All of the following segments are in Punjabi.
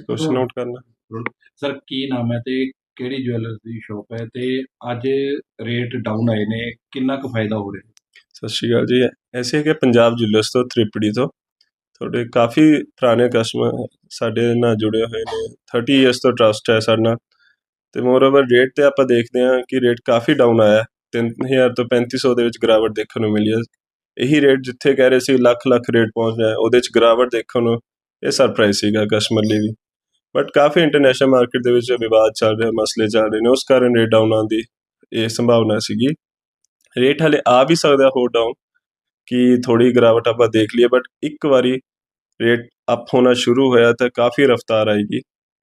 ਕੁਝ ਨੋਟ ਕਰਨਾ। ਸਰ ਕੀ ਨਾਮ ਹੈ ਤੇ ਕਿਹੜੀ ਜੁਐਲਰਸ ਦੀ ਸ਼ਾਪ ਹੈ ਤੇ ਅੱਜ ਰੇਟ ਡਾਊਨ ਆਏ ਨੇ ਕਿੰਨਾ ਕੁ ਫਾਇਦਾ ਹੋ ਰਿਹਾ? ਸਤਿ ਸ਼੍ਰੀ ਅਕਾਲ ਜੀ ਐਸੇ ਹੈ ਕਿ ਪੰਜਾਬ ਜੁਲਸ ਤੋਂ ਤ੍ਰਿਪੜੀ ਤੋਂ ਤੁਹਾਡੇ ਕਾਫੀ ਪੁਰਾਣੇ ਕਸਟਮਰ ਸਾਡੇ ਨਾਲ ਜੁੜੇ ਹੋਏ ਨੇ 30 ਇਅਰਸ ਤੋਂ ਟਰਸਟ ਹੈ ਸਾਡੇ ਨਾਲ। ਤੇ ਮੋਰਓਵਰ ਰੇਟ ਤੇ ਆਪਾਂ ਦੇਖਦੇ ਹਾਂ ਕਿ ਰੇਟ ਕਾਫੀ ਡਾਊਨ ਆਇਆ 3000 ਤੋਂ 3500 ਦੇ ਵਿੱਚ ਗਿਰਾਵਟ ਦੇਖਣ ਨੂੰ ਮਿਲੀ ਹੈ। ਇਹੀ ਰੇਟ ਜਿੱਥੇ ਕਹਿ ਰਹੇ ਸੀ ਲੱਖ ਲੱਖ ਰੇਟ ਪਹੁੰਚ ਰਿਹਾ ਉਹਦੇ ਵਿੱਚ ਗਿਰਾਵਟ ਦੇਖਣ ਨੂੰ ਇਹ ਸਰਪ੍ਰਾਈਜ਼ ਸੀਗਾ ਕਸਟਮਰ ਲਈ ਵੀ। ਬਟ ਕਾਫੀ ਇੰਟਰਨੈਸ਼ਨਲ ਮਾਰਕੀਟ ਦੇ ਵਿੱਚ ਵਿਵਾਦ ਚੱਲ ਰਿਹਾ, ਮਸਲੇ ਚੱਲ ਰਹੇ ਨੇ, ਉਸ ਕਾਰਨ ਰੇਟ ਡਾਊਨ ਆਉਣ ਦੀ ਇਹ ਸੰਭਾਵਨਾ ਸੀਗੀ। ਰੇਟ ਹਲੇ ਆ ਵੀ ਸਕਦਾ, ਹੋਰ ਡਾਊਨ ਕਿ ਥੋੜੀ ਗਿਰਾਵਟ ਆਪਾਂ ਦੇਖ ਲਈਏ ਬਟ ਇੱਕ ਵਾਰੀ ਰੇਟ ਅਪ ਹੋਣਾ ਸ਼ੁਰੂ ਹੋਇਆ ਤਾਂ ਕਾਫੀ ਰਫਤਾਰ ਆਏਗੀ।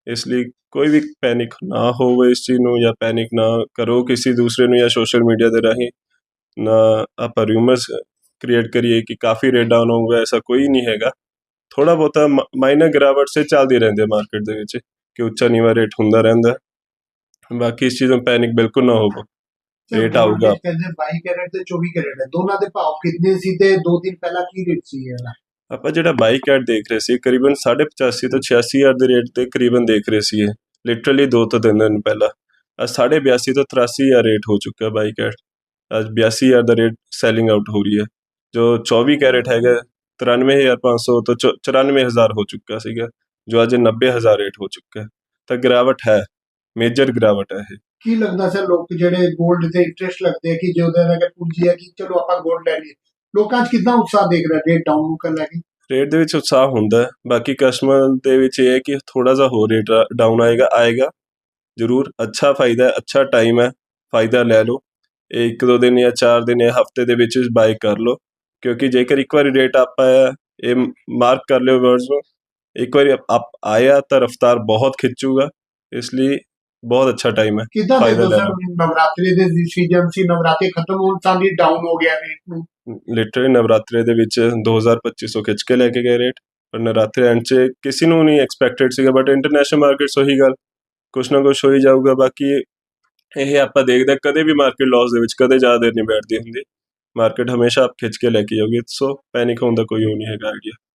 ਇਸ ਲਈ ਕੋਈ ਵੀ ਪੈਨਿਕ ਨਾ ਹੋਵੇ ਇਸ ਚੀਜ਼ ਨੂੰ ਜਾਂ ਪੈਨਿਕ ਨਾ ਕਰੋ ਕਿਸੇ ਦੂਸਰੇ ਨੂੰ ਜਾਂ ਸੋਸ਼ਲ ਮੀਡੀਆ ਦੇ ਰਾਹੀਂ। ਨਾ ਆਪਾਂ ਰਿਊਮਰਸ ਕ੍ਰੀਏਟ ਕਰੀਏ ਕਿ ਕਾਫੀ ਰੇਟ ਡਾਊਨ ਹੋਊਗਾ, ਐਸਾ ਕੋਈ ਨਹੀਂ ਹੈਗਾ। ਥੋੜਾ ਬਹੁਤਾ ਮਾਈਨਰ ਗਿਰਾਵਟ ਸੇ ਚੱਲਦੀ ਰਹਿੰਦੀ ਹੈ ਮਾਰਕੀਟ ਦੇ ਵਿੱਚ ਕਿ ਉੱਚਾ ਨੀਵਾ ਰੇਟ ਹੁੰਦਾ ਰਹਿੰਦਾ। ਬਾਕੀ ਇਸ ਚੀਜ਼ ਨੂੰ ਪੈਨਿਕ ਬਿਲਕੁਲ ਨਾ ਹੋਵੋ। ਰੇਟ ਆਊਗਾ। ਕਹਿੰਦੇ 22 ਕੈਰੇਟ ਤੇ 24 ਕੈਰੇਟ ਹੈ। ਦੋਨਾਂ ਦੇ ਭਾਅ ਕਿੰਨੇ ਸੀ ਤੇ ਦੋ ਦਿਨ ਪਹਿਲਾਂ ਕੀ ਰੇਟ ਸੀ ਇਹਦਾ ਆਪਾਂ ਜਿਹੜਾ ਬਾਈ ਕੈਟ ਦੇਖ ਰਹੇ ਸੀ ਕਰੀਬਨ 85 ਤੋਂ 86 ਹਜ਼ਾਰ ਦੇ ਰੇਟ ਤੇ ਕਰੀਬਨ ਦੇਖ ਰਹੇ ਸੀ ਲਿਟਰਲੀ ਦੋ ਤੋਂ ਤਿੰਨ ਦਿਨ ਪਹਿਲਾਂ। ਅੱਜ 82 ਤੋਂ 83 ਹਜ਼ਾਰ ਰੇਟ ਹੋ ਚੁੱਕਾ ਬਾਈ ਕੈਟ ਅੱਜ 82 ਹਜ਼ਾਰ ਦਾ ਰੇਟ ਸੈਲਿੰਗ ਆਊਟ ਹੋ ਰਹੀ ਹੈ। ਜੋ 24 ਕੈਰੇਟ ਹੈਗਾ 93500 ਤੋਂ 94000 ਹੋ ਚੁੱਕਾ ਸੀਗਾ ਜੋ ਅੱਜ 90000 ਰੇਟ ਹੋ ਚੁੱਕਾ ਹੈ। ਤਾਂ ਗਿਰਾਵਟ ਹੈ ਮੇਜਰ ਗਿਰਾਵਟ ਹੈ ਇਹ। ਕੀ ਲੱਗਦਾ ਸਰ ਲੋਕ ਜਿਹੜੇ 골ਡ ਤੇ ਇੰਟਰਸਟ ਲੱਗਦੇ ਆ ਕਿ ਜੇ ਉਹਦੇ ਨਾਲ ਪੂੰਜੀ ਹੈ ਕਿ ਚਲੋ ਆਪਾਂ 골ਡ ਲੈ ਲਈਏ। ਲੋਕਾਂ 'ਚ ਕਿੰਨਾ ਉਤਸ਼ਾਹ ਦੇਖ ਰਿਹਾ ਰੇਟ ਡਾਊਨ ਨੂੰ ਕਰ ਲੈ ਕੇ ਰੇਟ ਦੇ ਵਿੱਚ ਉਤਸ਼ਾਹ ਹੁੰਦਾ ਹੈ। ਬਾਕੀ ਕਸਟਮਰ ਦੇ ਵਿੱਚ ਇਹ ਹੈ ਕਿ ਥੋੜਾ ਜਿਹਾ ਹੋਰ ਰੇਟ ਡਾਊਨ ਆਏਗਾ ਆਏਗਾ। ਜ਼ਰੂਰ ਅੱਛਾ ਫਾਇਦਾ ਹੈ ਅੱਛਾ ਟਾਈਮ ਹੈ ਫਾਇਦਾ ਲੈ ਲਓ। ਇਹ ਇੱਕ ਦੋ ਦਿਨ ਜਾਂ ਚਾਰ ਦਿਨ ਜਾਂ ਹਫ਼ਤੇ ਦੇ ਵਿੱਚ ਬਾਈ ਕਰ ਲਓ। ਕਿਉਂਕਿ ਜੇਕਰ ਇੱਕ ਵਾਰੀ ਰੇਟ ਅਪ ਆਇਆ ਇਹ ਮਾਰਕ ਕਰ ਲਿਓ ਵਰਡਸ ਨੂੰ ਇੱਕ ਵਾਰੀ ਅਪ ਆਇਆ ਤਾਂ ਰਫਤਾਰ ਬਹੁਤ ਖਿੱਚੂਗਾ ਇਸ ਲਈ ਬਹੁਤ ਅੱਛਾ ਟਾਈਮ ਹੈ ਕਿੱਦਾਂ ਸਰ ਨਵਰਾਤਰੀ ਦੇ ਸੀਜ਼ਨ ਸੀ ਨਵਰਾਤਰੀ ਖਤਮ ਹੋਣ ਸਾਂ ਵੀ ਡਾਊਨ ਹੋ ਗਿਆ ਰੇਟ ਨੂੰ ਲਿਟਰਲੀ ਨਵਰਾਤਰੇ ਦੇ ਵਿੱਚ 2250 ਖਿੱਚ ਕੇ ਲੈ ਕੇ ਗਏ ਰੇਟ ਪਰ ਨਵਰਾਤਰੇ ਐਂਡ 'ਚ ਕਿਸੇ ਨੂੰ ਨਹੀਂ ਐਕਸਪੈਕਟਡ ਸੀਗਾ ਬਟ ਇੰਟਰਨੈਸ਼ਨਲ ਮਾਰਕੀਟਸ ਉਹੀ ਗੱਲ ਕੁਛ ਨਾ ਕੁਛ ਹੋ ਹੀ ਜਾਊਗਾ ਬਾਕੀ ਇਹ ਆਪਾਂ ਦੇਖਦੇ ਕਦੇ ਵੀ ਮਾਰਕੀਟ ਲਾਸ ਦੇ ਵਿੱਚ ਕਦੇ ਜ਼ਿਆਦਾ ਦੇਰ ਨਹੀਂ ਬੈਠਦੀ ਹੁੰਦੀ। ਮਾਰਕੀਟ ਹਮੇਸ਼ਾ ਆਪ ਖਿੱਚ ਕੇ ਲੈ ਕੇ ਜਾਊਗੀ ਸੋ ਪੈਨਿਕ ਹੋਣ ਦਾ ਕੋਈ ਉਹ ਨਹੀਂ ਹੈਗਾ ਆਈਡੀਆ